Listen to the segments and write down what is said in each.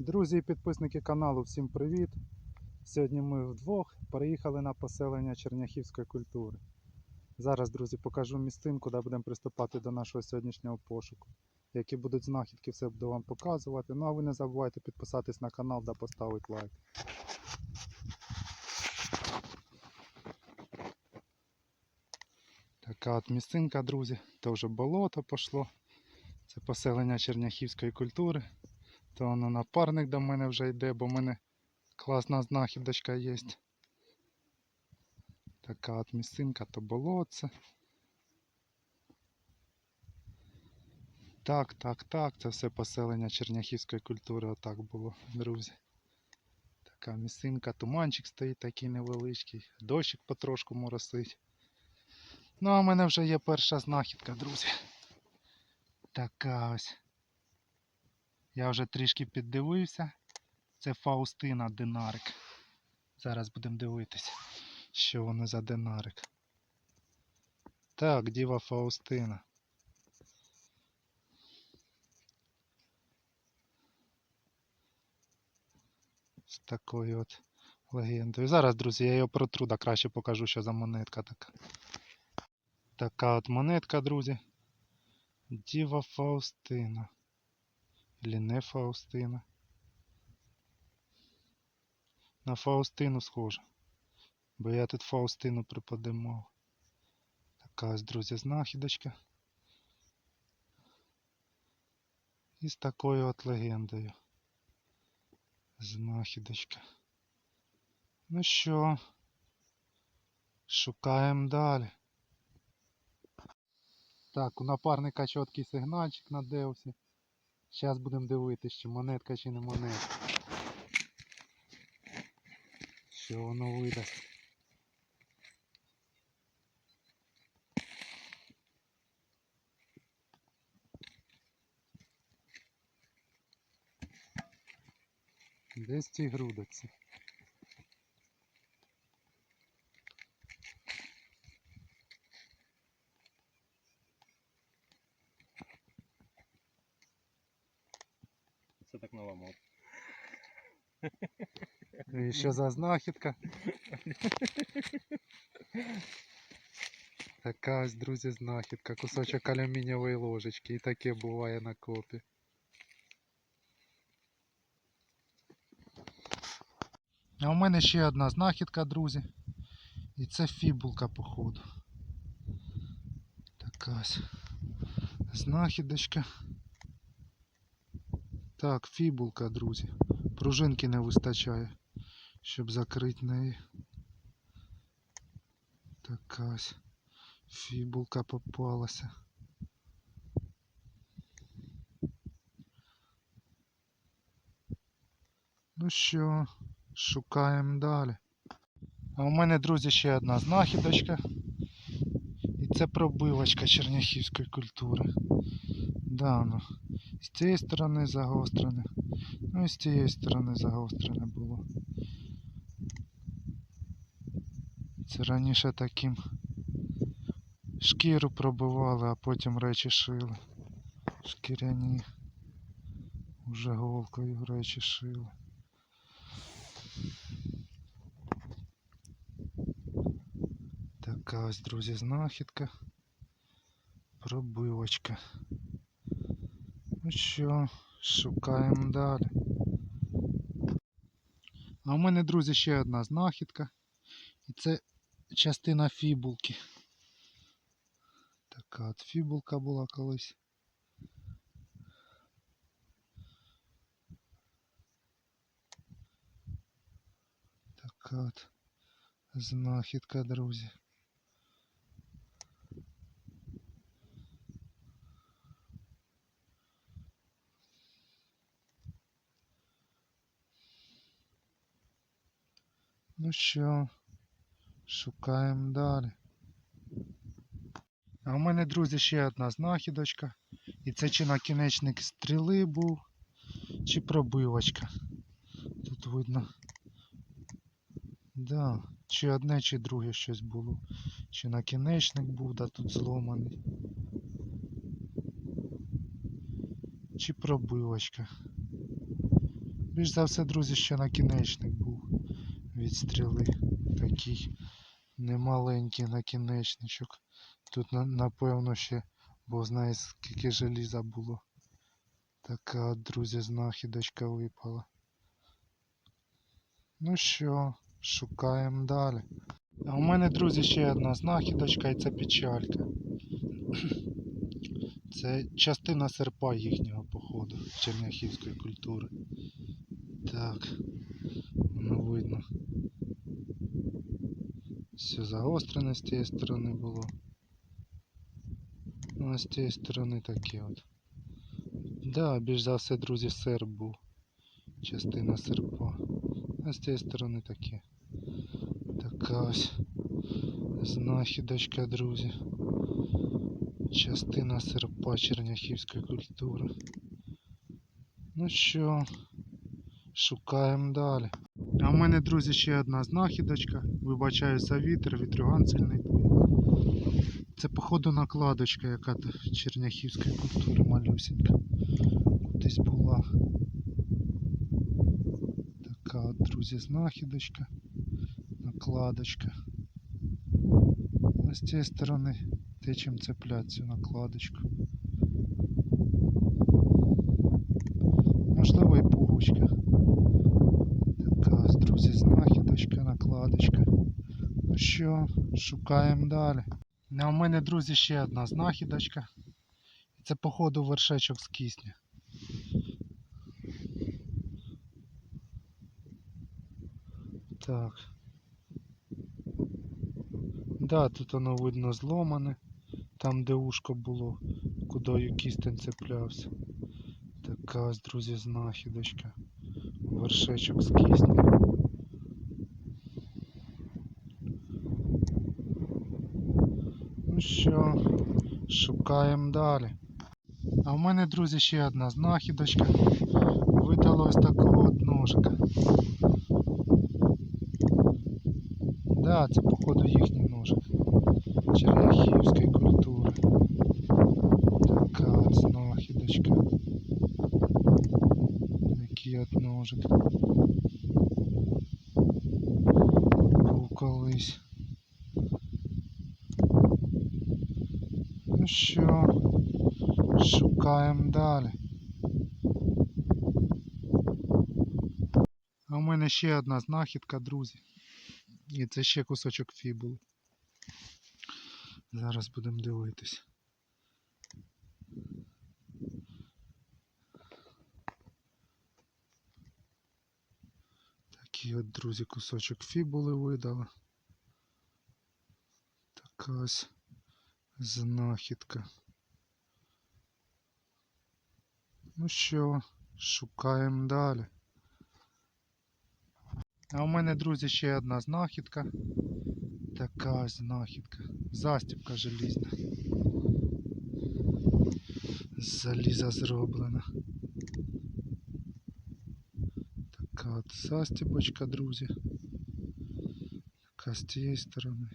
Друзі і підписники каналу, всім привіт! Сьогодні ми вдвох переїхали на поселення черняхівської культури. Зараз, друзі, покажу місцинку, де будемо приступати до нашого сьогоднішнього пошуку. Які будуть знахідки, все буду вам показувати. Ну а ви не забувайте підписатись на канал та поставити лайк. Така от місцинка, друзі. То вже болото пішло. Це поселення черняхівської культури. То воно напарник до мене вже йде, бо в мене класна знахідочка є. Така от місцинка, то болотце. Так, так, так, це все поселення черняхівської культури отак було, друзі. Така місцинка, туманчик стоїть такий невеличкий, дощик потрошку моросить. Ну, а в мене вже є перша знахідка, друзі. Така ось. Я вже трішки піддивився. Це Фаустина динарик. Зараз будемо дивитися, що воно за динарик. Так, Діва Фаустина. З такою от легендою. Зараз, друзі, я його протру, да краще покажу, що за монетка така. Така от монетка, друзі. Діва Фаустина. Или не Фаустина. На Фаустину схоже. Бо я тут Фаустину приподимав. Така ось, друзі, знахідочка. І з такою от легендою. Знахідочка. Ну що, шукаємо далі. Так, у напарника чіткий сигнальчик на Деусі. Зараз будемо дивитися, чи монетка, чи не монетка. Що воно видасть. Десь ці грудиться. Це так наламав. І що за знахідка? Така ось, друзі, знахідка. Кусочок алюмінієвої ложечки. І таке буває на копі. А у мене ще одна знахідка, друзі. І це фібулка, походу. Така ось знахідочка. Так, фібулка, друзі. Пружинки не вистачає, щоб закрити неї. Така ось фібулка попалася. Ну що, шукаємо далі. А у мене, друзі, ще одна знахідочка. І це пробивочка черняхівської культури. Да, ну. З цієї сторони загострене. Ну і з цієї сторони загострене було. Це раніше таким шкіру пробивали, а потім речі шили. Шкіряні. Уже голкою речі шили. Така ось, друзі, знахідка. Пробивочка. Ну що, шукаємо далі. А у мене, друзі, ще одна знахідка. І це частина фібулки. Така от фібулка була колись. Така от знахідка, друзі. Ну що, Шукаємо далі. А у мене, друзі, ще одна знахідочка. І це чи накінечник стріли був, чи пробивочка. Тут видно. Да, чи одне, чи друге щось було. Чи накінечник був, да тут зломаний. Чи пробивочка. Більш за все, друзі, ще накінечник був від стріли. Такий немаленький накінечничок. Тут напевно ще бо знає скільки желіза було. Така, друзі, знахідочка випала. Ну що, шукаємо далі. А у мене, друзі, ще одна знахідочка і це печалька. Це частина серпа їхнього походу черняхівської культури. Так, воно видно. Все загострене з тієї сторони було. Ну, а з тієї сторони таке от. Да, більш за все, друзі, серп був. Частина серпа. А з цієї сторони таке. Така ось знахідочка, друзі. Частина серпа черняхівської культури. Ну що, шукаємо далі. А в мене, друзі, ще одна знахідочка. Вибачаю за вітер, вітрюган сильний. Це, походу, накладочка, яка то черняхівської культури малюсенька. Кудись була. Така от, друзі, знахідочка. Накладочка. А з цієї сторони те, чим цю накладочку. Можливо і пугучка. Така ось, друзі, знахідочка. Ну що, шукаємо далі. А у мене, друзі, ще одна знахідочка. Це, походу, вершечок з кисня. Так. Да, тут воно видно зломане. Там, де ушко було, кудою кістень цеплявся. Така ось, друзі, знахідочка. Вершечок з кисня. Ну що, шукаємо далі. А в мене, друзі, ще одна знахідочка. Видало ось такого ножика. Да, це походу їхній ножик. Черняхівської культури. Така знахідочка. Такий от ножик. Був колись. Що, шукаємо далі. А у мене ще одна знахідка, друзі. І це ще кусочок фібули. Зараз будемо дивитись. Такий от, друзі, кусочок фібули видали. Така ось знахідка. Ну що, шукаємо далі. А у мене, друзі, ще одна знахідка. Така знахідка. Застібка желізна. З заліза зроблена. Така от застібочка, друзі. Така з цієї сторони.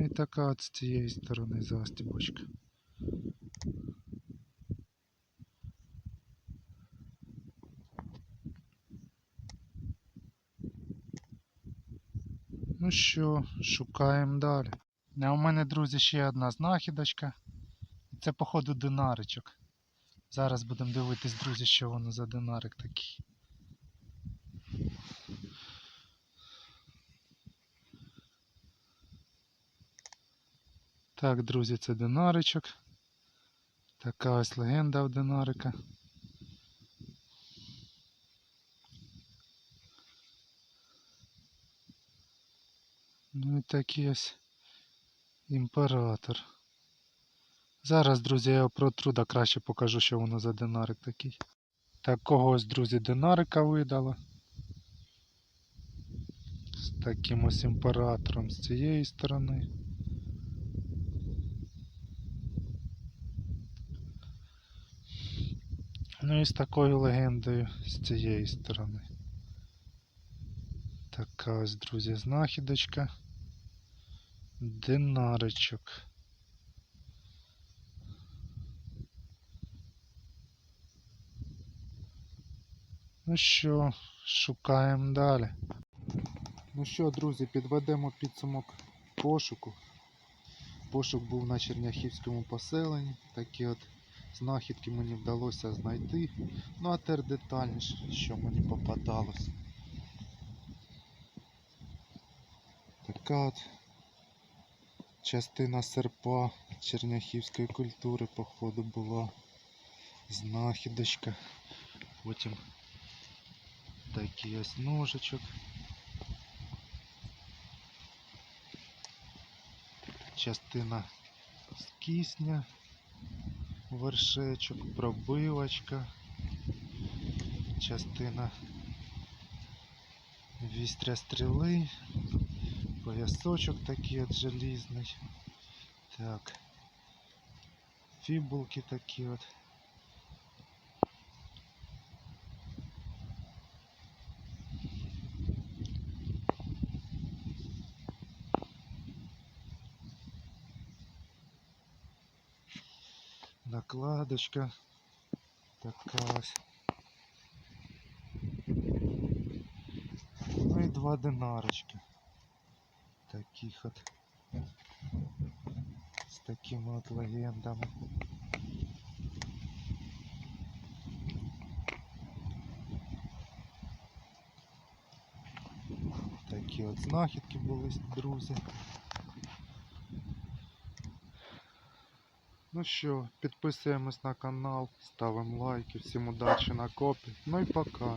Ну і така от з цієї сторони застібочка. Ну що, шукаємо далі. А у мене, друзі, ще одна знахідочка. Це, походу, динаричок. Зараз будемо дивитись, друзі, що воно за динарик такий. Так, друзі, це динаричок. Така ось легенда в динарика. Ну і такий ось імператор. Зараз, друзі, я його протру, да краще покажу, що воно за динарик такий. Такого ось, друзі, динарика видало. З таким ось імператором з цієї сторони. Ну і з такою легендою з цієї сторони. Така ось, друзі, знахідочка. Динаричок. Ну що, шукаємо далі. Ну що, друзі, підведемо підсумок пошуку. Пошук був на Черняхівському поселенні. Такі от знахідки мені вдалося знайти. Ну а тепер детальніше, що мені попадалось. Така от частина серпа черняхівської культури, походу, була знахідочка. Потім такий ось ножичок. Частина з кисня, вершечок, пробивочка, частина вістря стріли, поясочок такий от желізний. Так. Фібулки такі от. Накладочка. Така ось. Ну і два динарочки. Таких от. З такими от легендами. Такі от знахідки були, друзі. Ну що, підписуємось на канал, ставимо лайки, всім удачі на копі. Ну і пока.